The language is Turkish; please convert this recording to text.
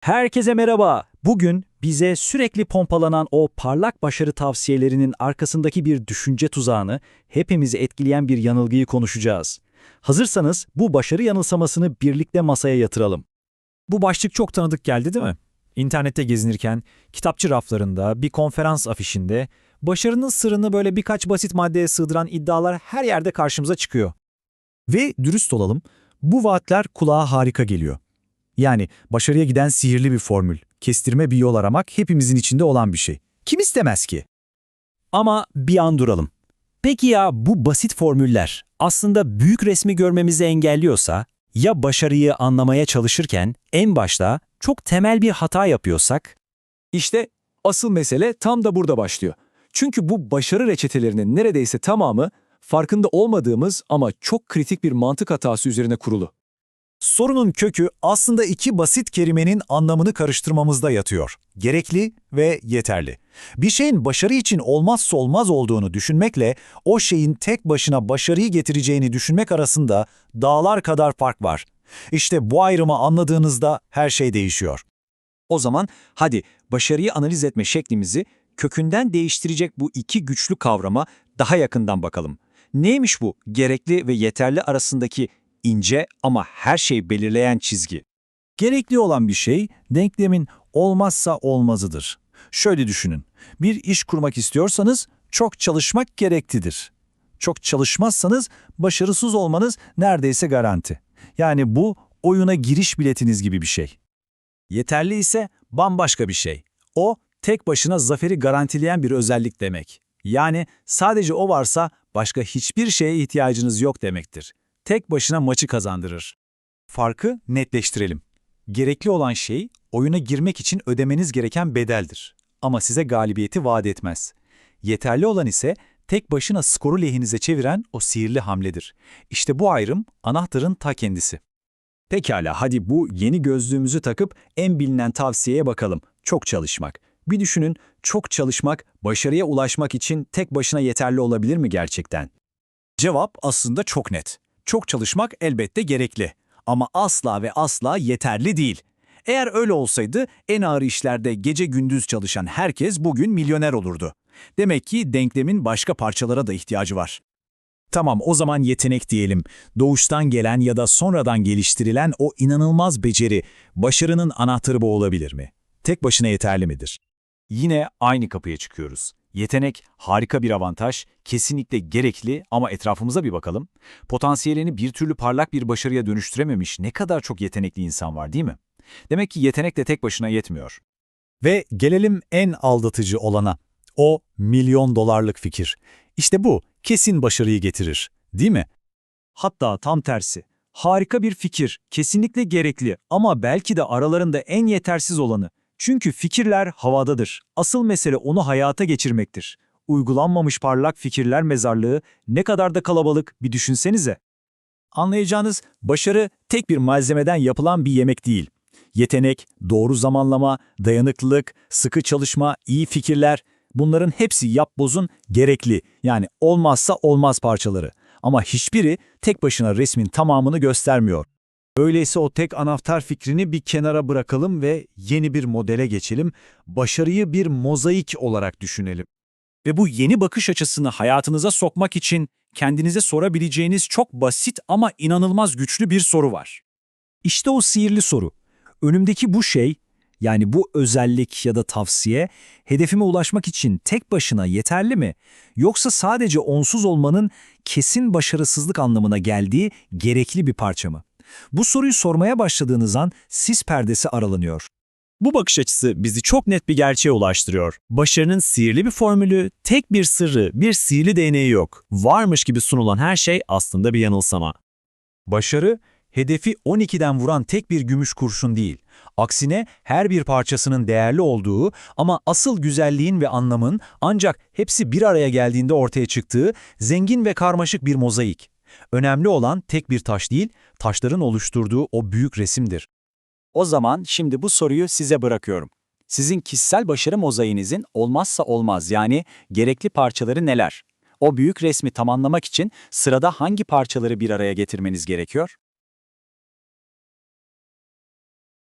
Herkese merhaba. Bugün bize sürekli pompalanan o parlak başarı tavsiyelerinin arkasındaki bir düşünce tuzağını, hepimizi etkileyen bir yanılgıyı konuşacağız. Hazırsanız bu başarı yanılsamasını birlikte masaya yatıralım. Bu başlık çok tanıdık geldi değil mi? İnternette gezinirken, kitapçı raflarında, bir konferans afişinde, başarının sırrını böyle birkaç basit maddeye sığdıran iddialar her yerde karşımıza çıkıyor. Ve dürüst olalım, bu vaatler kulağa harika geliyor. Yani başarıya giden sihirli bir formül, kestirme bir yol aramak hepimizin içinde olan bir şey. Kim istemez ki? Ama bir an duralım. Peki ya bu basit formüller aslında büyük resmi görmemizi engelliyorsa, ya başarıyı anlamaya çalışırken en başta çok temel bir hata yapıyorsak? İşte asıl mesele tam da burada başlıyor. Çünkü bu başarı reçetelerinin neredeyse tamamı farkında olmadığımız ama çok kritik bir mantık hatası üzerine kurulu. Sorunun kökü aslında iki basit kelimenin anlamını karıştırmamızda yatıyor. Gerekli ve yeterli. Bir şeyin başarı için olmazsa olmaz olduğunu düşünmekle o şeyin tek başına başarıyı getireceğini düşünmek arasında dağlar kadar fark var. İşte bu ayrımı anladığınızda her şey değişiyor. O zaman hadi başarıyı analiz etme şeklimizi kökünden değiştirecek bu iki güçlü kavrama daha yakından bakalım. Neymiş bu gerekli ve yeterli arasındaki ince ama her şeyi belirleyen çizgi? Gerekli olan bir şey denklemin olmazsa olmazıdır. Şöyle düşünün. Bir iş kurmak istiyorsanız çok çalışmak gereklidir. Çok çalışmazsanız başarısız olmanız neredeyse garanti. Yani bu oyuna giriş biletiniz gibi bir şey. Yeterli ise bambaşka bir şey. O tek başına zaferi garantileyen bir özellik demek. Yani sadece o varsa başka hiçbir şeye ihtiyacınız yok demektir. Tek başına maçı kazandırır. Farkı netleştirelim. Gerekli olan şey oyuna girmek için ödemeniz gereken bedeldir. Ama size galibiyeti vaat etmez. Yeterli olan ise tek başına skoru lehinize çeviren o sihirli hamledir. İşte bu ayrım anahtarın ta kendisi. Pekala hadi bu yeni gözlüğümüzü takıp en bilinen tavsiyeye bakalım. Çok çalışmak. Bir düşünün, çok çalışmak başarıya ulaşmak için tek başına yeterli olabilir mi gerçekten? Cevap aslında çok net. Çok çalışmak elbette gerekli ama asla ve asla yeterli değil. Eğer öyle olsaydı en ağır işlerde gece gündüz çalışan herkes bugün milyoner olurdu. Demek ki denklemin başka parçalara da ihtiyacı var. Tamam o zaman yetenek diyelim. Doğuştan gelen ya da sonradan geliştirilen o inanılmaz beceri başarının anahtarı bu olabilir mi? Tek başına yeterli midir? Yine aynı kapıya çıkıyoruz. Yetenek harika bir avantaj, kesinlikle gerekli ama etrafımıza bir bakalım. Potansiyelini bir türlü parlak bir başarıya dönüştürememiş ne kadar çok yetenekli insan var değil mi? Demek ki yetenek de tek başına yetmiyor. Ve gelelim en aldatıcı olana. O milyon dolarlık fikir. İşte bu kesin başarıyı getirir, değil mi? Hatta tam tersi. Harika bir fikir, kesinlikle gerekli ama belki de aralarında en yetersiz olanı. Çünkü fikirler havadadır. Asıl mesele onu hayata geçirmektir. Uygulanmamış parlak fikirler mezarlığı ne kadar da kalabalık bir düşünsenize. Anlayacağınız başarı tek bir malzemeden yapılan bir yemek değil. Yetenek, doğru zamanlama, dayanıklılık, sıkı çalışma, iyi fikirler bunların hepsi yapbozun gerekli yani olmazsa olmaz parçaları. Ama hiçbiri tek başına resmin tamamını göstermiyor. Öyleyse o tek anahtar fikrini bir kenara bırakalım ve yeni bir modele geçelim. Başarıyı bir mozaik olarak düşünelim. Ve bu yeni bakış açısını hayatınıza sokmak için kendinize sorabileceğiniz çok basit ama inanılmaz güçlü bir soru var. İşte o sihirli soru. Önümdeki bu şey, yani bu özellik ya da tavsiye, hedefime ulaşmak için tek başına yeterli mi? Yoksa sadece onsuz olmanın kesin başarısızlık anlamına geldiği gerekli bir parça mı? Bu soruyu sormaya başladığınız an sis perdesi aralanıyor. Bu bakış açısı bizi çok net bir gerçeğe ulaştırıyor. Başarının sihirli bir formülü, tek bir sırrı, bir sihirli değneği yok. Varmış gibi sunulan her şey aslında bir yanılsama. Başarı, hedefi 12'den vuran tek bir gümüş kurşun değil. Aksine her bir parçasının değerli olduğu ama asıl güzelliğin ve anlamın ancak hepsi bir araya geldiğinde ortaya çıktığı zengin ve karmaşık bir mozaik. Önemli olan tek bir taş değil, taşların oluşturduğu o büyük resimdir. O zaman şimdi bu soruyu size bırakıyorum. Sizin kişisel başarı mozaiğinizin olmazsa olmaz yani gerekli parçaları neler? O büyük resmi tamamlamak için sırada hangi parçaları bir araya getirmeniz gerekiyor?